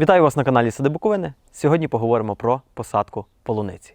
Вітаю вас на каналі Сади Буковини. Сьогодні поговоримо про посадку полуниці.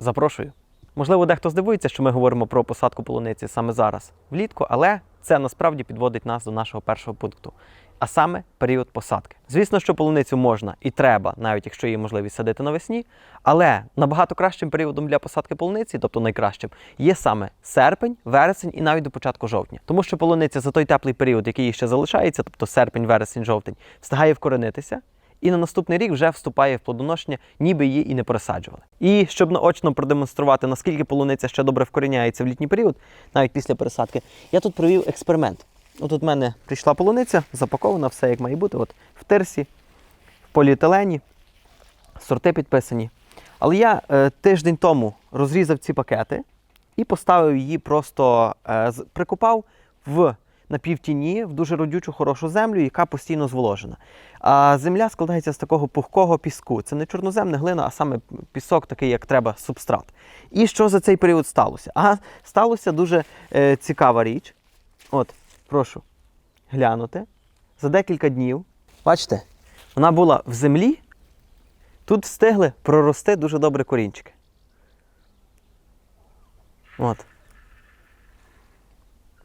Запрошую. Можливо, дехто здивується, що ми говоримо про посадку полуниці саме зараз, влітку, але це насправді підводить нас до нашого першого пункту, а саме період посадки. Звісно, що полуницю можна і треба, навіть якщо є можливість садити навесні, але набагато кращим періодом для посадки полуниці, тобто найкращим, є саме серпень, вересень і навіть до початку жовтня. Тому що полуниця за той теплий період, який ще залишається, тобто серпень, вересень, жовтень, встигає вкоренитися і на наступний рік вже вступає в плодоношення, ніби її і не пересаджували. І щоб наочно продемонструвати, наскільки полуниця ще добре вкоріняється в літній період, навіть після пересадки, я тут провів експеримент. От у мене прийшла полуниця, запакована, все як має бути. От в тирсі, в поліетилені, сорти підписані. Але я е, тиждень тому розрізав ці пакети і поставив її просто е, з- прикопав в напівтіні, в дуже родючу хорошу землю, яка постійно зволожена. А земля складається з такого пухкого піску. Це не чорнозем, не глина, а саме пісок, такий, як треба, субстрат. І що за цей період сталося? А сталося дуже е, цікава річ. От, прошу глянути. За декілька днів, бачите, вона була в землі, тут встигли прорости дуже добре корінчики. От.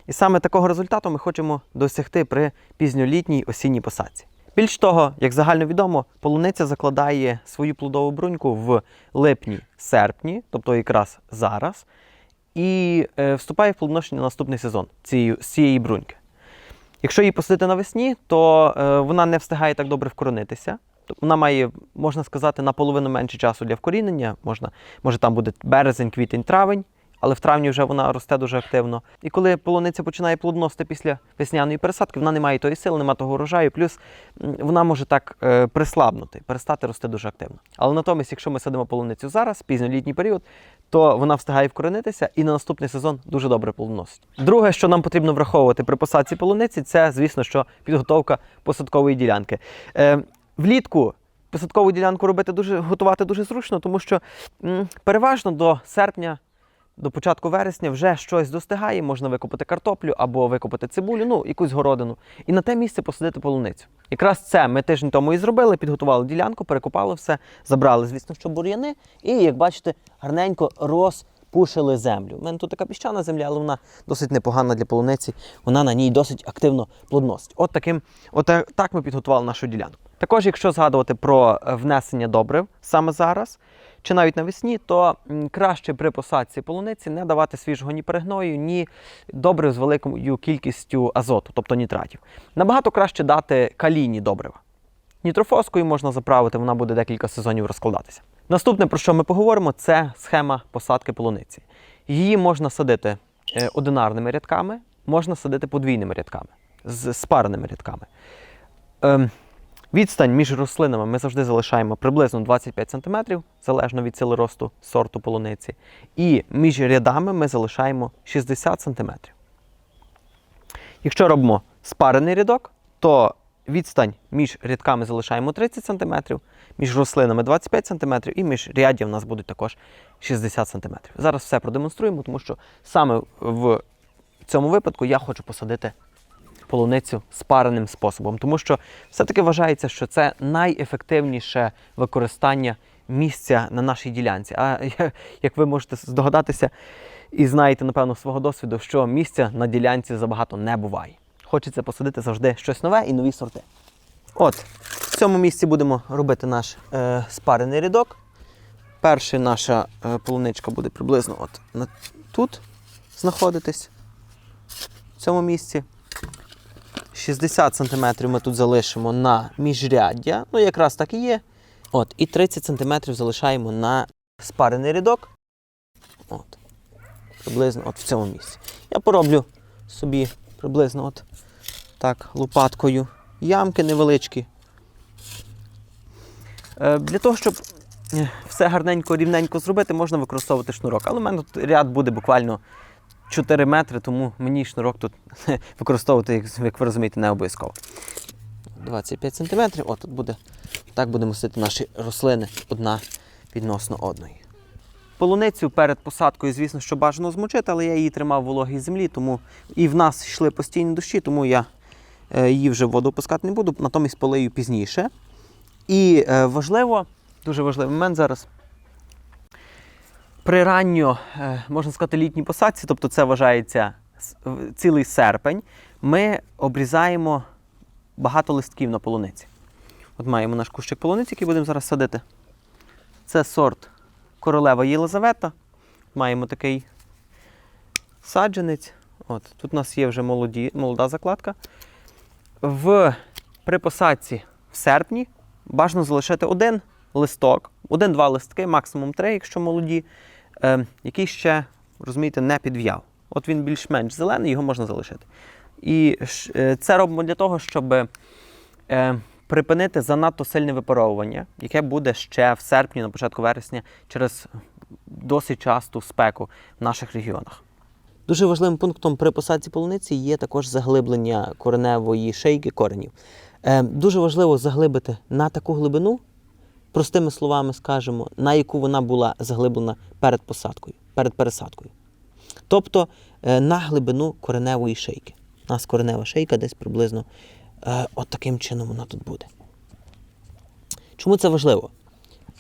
І саме такого результату ми хочемо досягти при пізньолітній осінній посадці. Більш того, як загальновідомо, полуниця закладає свою плодову бруньку в липні-серпні, тобто якраз зараз, і е, вступає в плодоношення на наступний сезон цієї, з цієї бруньки. Якщо її посадити навесні, то е, вона не встигає так добре вкоренитися. Тобто Вона має, можна сказати, наполовину менше часу для вкорінення. Можна, може там буде березень, квітень, травень, але в травні вже вона росте дуже активно. І коли полуниця починає плодоносити після весняної пересадки, вона не має тої сили, немає того урожаю, плюс вона може так е, прислабнути, перестати рости дуже активно. Але натомість, якщо ми садимо полуницю зараз, пізньолітній період, то вона встигає вкоренитися і на наступний сезон дуже добре плодоносить. Друге, що нам потрібно враховувати при посадці полуниці, це, звісно, що підготовка посадкової ділянки. Е, влітку посадкову ділянку робити дуже готувати дуже зручно, тому що м, переважно до серпня. До початку вересня вже щось достигає, можна викопати картоплю або викопати цибулю, ну якусь городину, і на те місце посадити полуницю. Якраз це ми тиждень тому і зробили, підготували ділянку, перекопали все, забрали, звісно, що бур'яни, і, як бачите, гарненько розпушили землю. У мене тут така піщана земля, але вона досить непогана для полуниці. Вона на ній досить активно плодоносить. От таким, от так- так ми підготували нашу ділянку. Також, якщо згадувати про е, внесення добрив саме зараз, чи навіть навесні, то краще при посадці полуниці не давати свіжого ні перегною, ні добрив з великою кількістю азоту, тобто нітратів. Набагато краще дати калійні добрива. Нітрофоскою можна заправити, вона буде декілька сезонів розкладатися. Наступне, про що ми поговоримо, це схема посадки полуниці. Її можна садити е, одинарними рядками, можна садити подвійними рядками, з спареними рядками. Відстань між рослинами ми завжди залишаємо приблизно 25 см, залежно від сили росту сорту полуниці. І між рядами ми залишаємо 60 см. Якщо робимо спарений рядок, то відстань між рядками залишаємо 30 см, між рослинами 25 см і між рядів у нас будуть також 60 см. Зараз все продемонструємо, тому що саме в цьому випадку я хочу посадити полуницю спареним способом, тому що все-таки вважається, що це найефективніше використання місця на нашій ділянці. А як ви можете здогадатися і знаєте, напевно, свого досвіду, що місця на ділянці забагато не буває. Хочеться посадити завжди щось нове і нові сорти. От, в цьому місці будемо робити наш е, спарений рядок. Перша наша е, полуничка буде приблизно от на, тут знаходитись, в цьому місці. 60 см ми тут залишимо на міжряддя. Ну, якраз так і є. От, і 30 см залишаємо на спарений рядок. От. Приблизно от в цьому місці. Я пороблю собі приблизно от так лопаткою ямки невеличкі. Е, для того, щоб е, все гарненько, рівненько зробити, можна використовувати шнурок. Але в мене тут ряд буде буквально 4 метри, тому мені шнурок тут використовувати, як, ви розумієте, не обов'язково. 25 см. От тут буде. Так будемо садити наші рослини одна відносно одної. Полуницю перед посадкою, звісно, що бажано змочити, але я її тримав в вологій землі, тому і в нас йшли постійні дощі, тому я е, її вже в воду опускати не буду, натомість полию пізніше. І е, важливо, дуже важливий момент зараз. При ранньо, е, можна сказати, літній посадці, тобто це вважається цілий серпень, ми обрізаємо багато листків на полуниці. От маємо наш кущик полуниці, який будемо зараз садити. Це сорт королева Єлизавета. Маємо такий саджанець. От, тут у нас є вже молоді, молода закладка. В, при посадці в серпні бажано залишити один листок, один-два листки, максимум три, якщо молоді, який ще, розумієте, не підв'яв. От він більш-менш зелений, його можна залишити. І е, це робимо для того, щоб е, припинити занадто сильне випаровування, яке буде ще в серпні, на початку вересня, через досить часту спеку в наших регіонах. Дуже важливим пунктом при посадці полуниці є також заглиблення кореневої шийки коренів. Е, дуже важливо заглибити на таку глибину, простими словами скажемо, на яку вона була заглиблена перед посадкою, перед пересадкою. Тобто е, на глибину кореневої шийки. У нас коренева шийка десь приблизно е, от таким чином вона тут буде. Чому це важливо?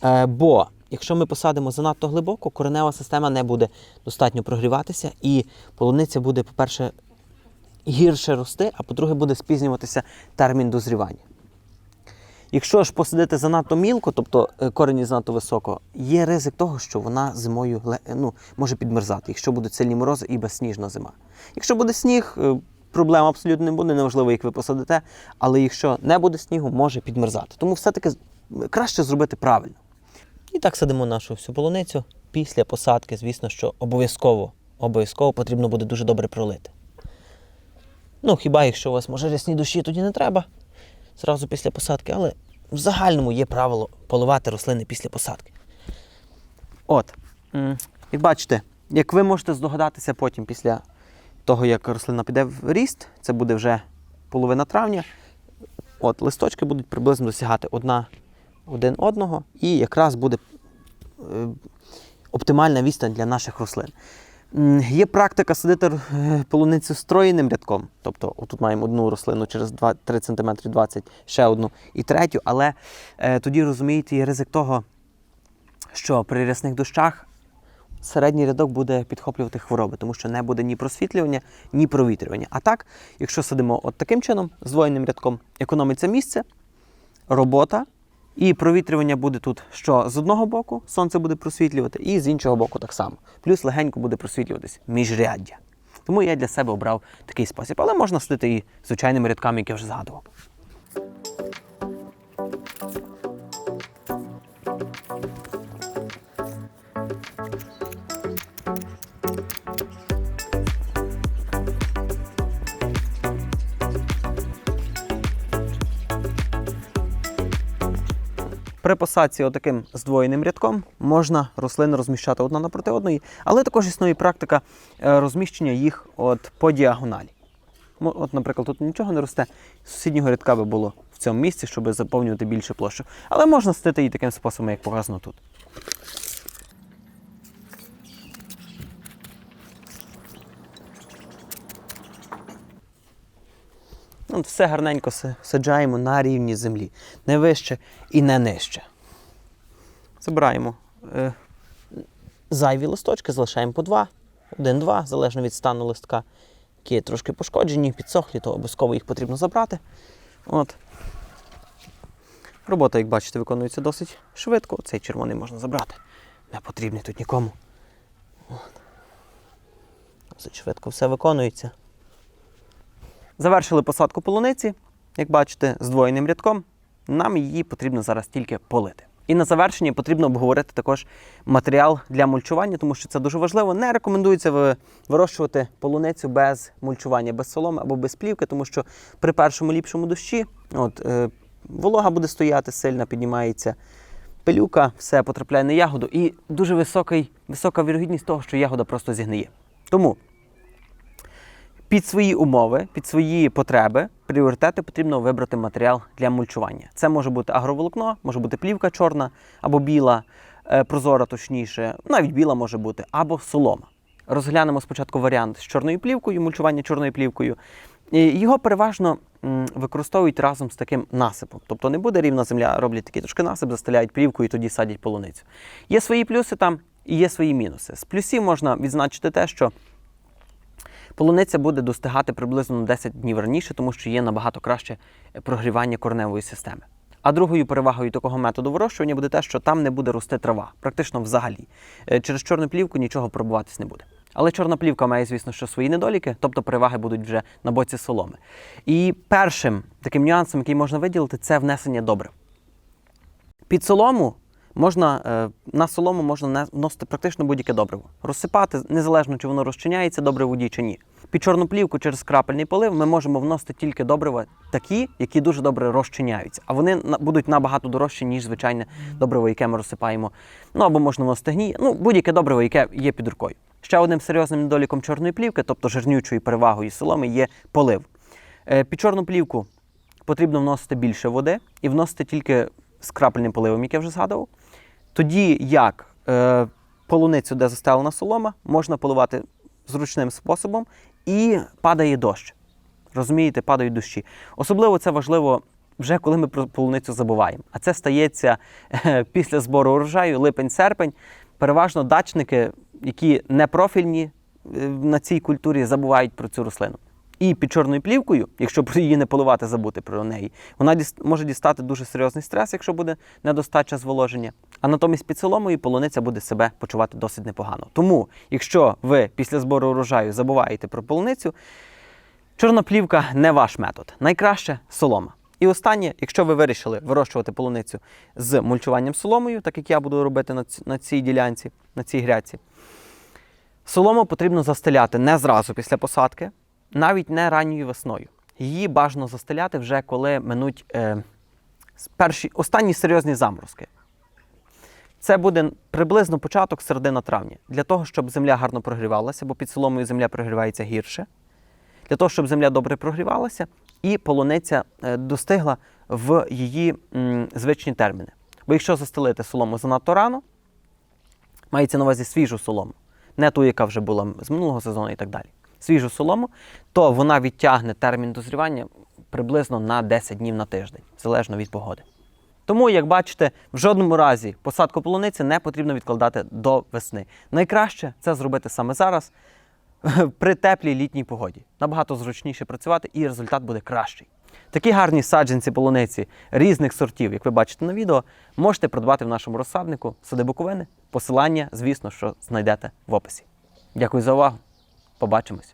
Е, бо якщо ми посадимо занадто глибоко, коренева система не буде достатньо прогріватися, і полуниця буде, по-перше, гірше рости, а по-друге, буде спізнюватися термін дозрівання. Якщо ж посадити занадто мілко, тобто е, корені занадто високо, є ризик того, що вона зимою ну, може підмерзати, якщо будуть сильні морози і безсніжна зима. Якщо буде сніг, е, проблем абсолютно не буде, неважливо, як ви посадите, але якщо не буде снігу, може підмерзати. Тому все-таки краще зробити правильно. І так садимо нашу всю полуницю. Після посадки, звісно, що обов'язково, обов'язково потрібно буде дуже добре пролити. Ну, хіба якщо у вас може рясні душі, тоді не треба зразу після посадки, але в загальному є правило поливати рослини після посадки. От, як бачите, як ви можете здогадатися потім після того, як рослина піде в ріст, це буде вже половина травня. От, листочки будуть приблизно досягати одна один одного, і якраз буде е, оптимальна відстань для наших рослин. Є практика садити е, полуницю строєним рядком. Тобто, тут маємо одну рослину через 2, 3 см 20, ще одну і третю, але е, тоді розумієте, є ризик того, що при рясних дощах середній рядок буде підхоплювати хвороби, тому що не буде ні просвітлювання, ні провітрювання. А так, якщо садимо от таким чином, здвоєним рядком, економиться місце, робота. І провітрювання буде тут, що з одного боку сонце буде просвітлювати, і з іншого боку так само. Плюс легенько буде просвітлюватись міжряддя. Тому я для себе обрав такий спосіб. Але можна слити і звичайними рядками, як я вже згадував. При посадці отаким здвоєним рядком можна рослини розміщати одна напроти одної, але також існує практика е, розміщення їх от по діагоналі. От, наприклад, тут нічого не росте, сусіднього рядка би було в цьому місці, щоб заповнювати більше площу. Але можна стити і таким способом, як показано тут. От все гарненько саджаємо на рівні землі. Не вище і не нижче. Забираємо е, зайві листочки, залишаємо по два, один-два, залежно від стану листка. Які трошки пошкоджені, підсохлі, то обов'язково їх потрібно забрати. От. Робота, як бачите, виконується досить швидко. Цей червоний можна забрати. Не потрібний тут нікому. От. Досить швидко все виконується. Завершили посадку полуниці, як бачите, з двоєним рядком. Нам її потрібно зараз тільки полити. І на завершення потрібно обговорити також матеріал для мульчування, тому що це дуже важливо. Не рекомендується вирощувати полуницю без мульчування, без соломи або без плівки, тому що при першому ліпшому дощі от, е, волога буде стояти, сильно піднімається пилюка, все потрапляє на ягоду, і дуже високий, висока вірогідність того, що ягода просто зігниє. Тому під свої умови, під свої потреби, пріоритети потрібно вибрати матеріал для мульчування. Це може бути агроволокно, може бути плівка чорна або біла, е, прозора, точніше, навіть біла може бути, або солома. Розглянемо спочатку варіант з чорною плівкою, мульчування чорною плівкою. Його переважно використовують разом з таким насипом. Тобто не буде рівна земля, роблять такий трошки насип, застеляють плівку і тоді садять полуницю. Є свої плюси там і є свої мінуси. З плюсів можна відзначити те, що полуниця буде достигати приблизно на 10 днів раніше, тому що є набагато краще прогрівання кореневої системи. А другою перевагою такого методу вирощування буде те, що там не буде рости трава, практично взагалі. Е, Через чорну плівку нічого пробуватись не буде. Але чорна плівка має, звісно, що свої недоліки, тобто переваги будуть вже на боці соломи. І першим таким нюансом, який можна виділити, це внесення добрив. Під солому можна, е, на солому можна вносити практично будь-яке добриво. Розсипати, незалежно чи воно розчиняється добре в воді чи ні. Під чорну плівку через крапельний полив ми можемо вносити тільки добрива такі, які дуже добре розчиняються. А вони будуть набагато дорожчі, ніж звичайне добриво, яке ми розсипаємо. Ну або можна вносити гній, ну будь-яке добриво, яке є під рукою. Ще одним серйозним недоліком чорної плівки, тобто жирнючою перевагою соломи, є полив. Е, Під чорну плівку потрібно вносити більше води і вносити тільки з крапельним поливом, як я вже згадував. Тоді як е, полуницю, де застелена солома, можна поливати зручним способом і падає дощ. Розумієте, падають дощі. Особливо це важливо вже коли ми про полуницю забуваємо. А це стається е, після збору урожаю, липень-серпень. Переважно дачники, які не профільні е, на цій культурі, забувають про цю рослину. І під чорною плівкою, якщо про її не поливати, забути про неї, вона може дістати дуже серйозний стрес, якщо буде недостача зволоження. А натомість під соломою полуниця буде себе почувати досить непогано. Тому, якщо ви після збору урожаю забуваєте про полуницю, чорна плівка не ваш метод. Найкраще солома. І останнє, якщо ви вирішили вирощувати полуницю з мульчуванням соломою, так як я буду робити на ці- на цій ділянці, на цій грядці, Солому потрібно застеляти не зразу після посадки, навіть не ранньою весною. Її бажано застеляти вже коли минуть е, перші, останні серйозні заморозки. Це буде приблизно початок середина травня. Для того, щоб земля гарно прогрівалася, бо під соломою земля прогрівається гірше. Для того, щоб земля добре прогрівалася і полуниця е, достигла в її м, звичні терміни. Бо якщо застелити солому занадто рано, мається на увазі свіжу солому, не ту, яка вже була з минулого сезону і так далі. Свіжу солому, то вона відтягне термін дозрівання приблизно на 10 днів на тиждень, залежно від погоди. Тому, як бачите, в жодному разі посадку полуниці не потрібно відкладати до весни. Найкраще це зробити саме зараз, при теплій літній погоді. Набагато зручніше працювати і результат буде кращий. Такі гарні саджанці полуниці різних сортів, як ви бачите на відео, можете придбати в нашому розсаднику сади Буковини. Посилання, звісно, що знайдете в описі. Дякую за увагу. Побачимось.